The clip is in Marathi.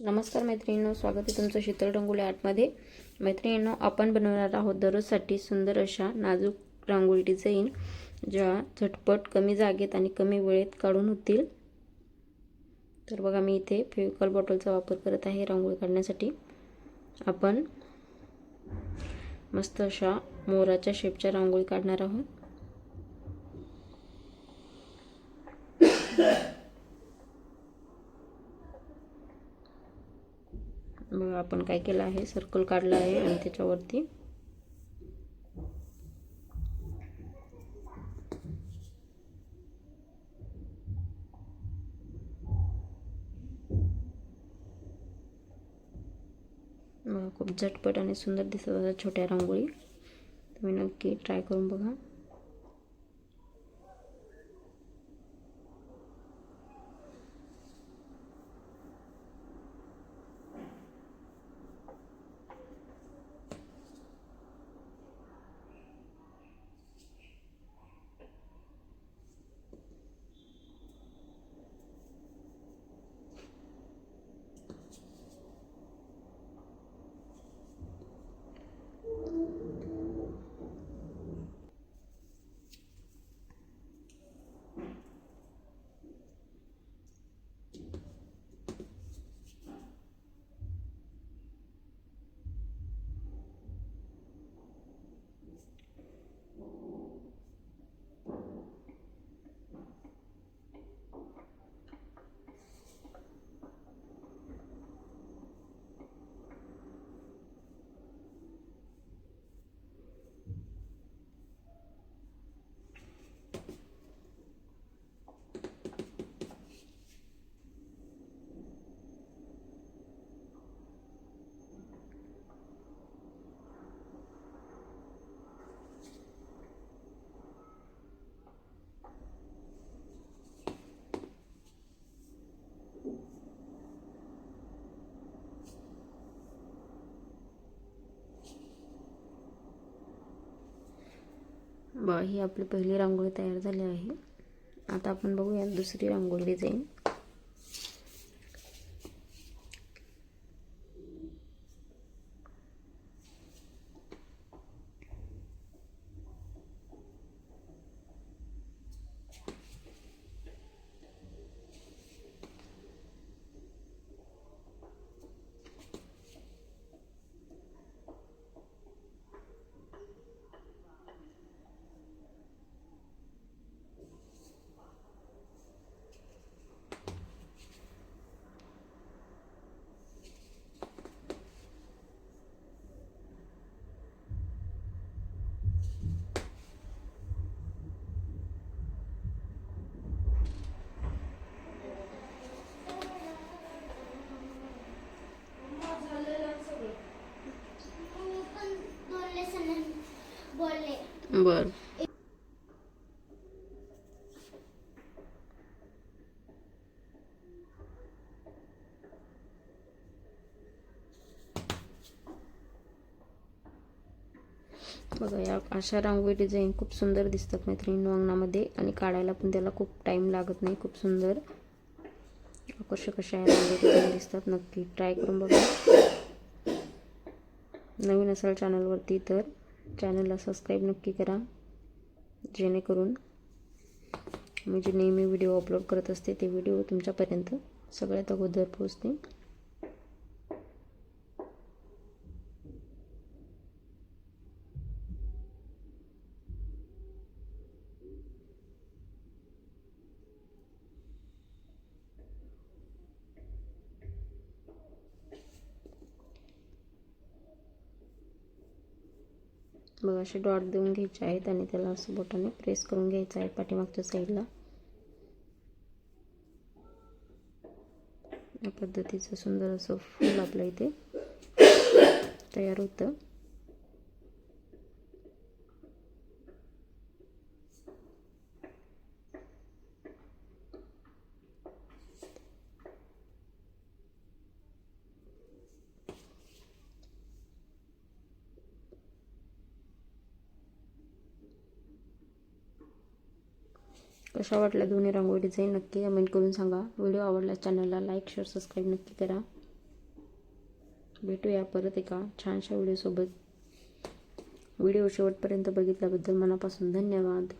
नमस्कार मैत्रिणींनो स्वागत आहे तुमचं शीतल रंगोळी आर्टमध्ये मैत्रिणींनो आपण बनवणार आहोत दररोजसाठी सुंदर अशा नाजूक रांगोळी डिझाईन ज्या झटपट कमी जागेत आणि कमी वेळेत काढून होतील. तर बघा मी इथे फेविकॉल बॉटलचा वापर करत आहे रांगोळी काढण्यासाठी. आपण मस्त अशा मोराच्या शेपच्या रांगोळी काढणार आहोत. मग आपण काय केलं आहे? सर्कल काढला आहे आणि त्याच्यावरती खूप झटपट आणि सुंदर दिसत असतात छोट्या रांगोळी. तुम्ही नक्की ट्राय करून बघा. बघा ही आपली पहिली रांगोळी तयार झाली आहे. आता आपण बघूया दुसरी रांगोळी डिझाईन मी पण दोन लेसन बोलले बर. बघा या अशा रांगोळी डिझाईन खूप सुंदर दिसतात मैत्रिणी अंगणामध्ये आणि काढायला पण त्याला खूप टाईम लागत नाही खूप सुंदर. आकर्षक अशा या रांगोळी डिझाईन दिसतात नक्की ट्राय करून बघा. नवीन असाल चॅनलवरती तर. चॅनलला सबस्क्राईब नक्की करा. जेणेकरून मी जे नेहमी व्हिडिओ अपलोड करत असते ते व्हिडिओ तुमच्यापर्यंत सगळ्यात अगोदर पोहोचते बघा असे डॉट देऊन घ्यायचे आहेत आणि त्याला असं बोटाने प्रेस करून घ्यायचं आहे पाठीमागच्या साईडला. या पद्धतीचं सुंदर असं फूल आपलं इथे तयार होतं. कशा वाटल्या दोन्ही रांगोळी डिझाईन नक्की कमेंट करून सांगा. व्हिडिओ आवडला चॅनलला लाईक शेअर सबस्क्राईब नक्की करा. भेटूया परत एका छानशा व्हिडिओसोबत व्हिडिओ शेवटपर्यंत बघितल्याबद्दल मनापासून धन्यवाद.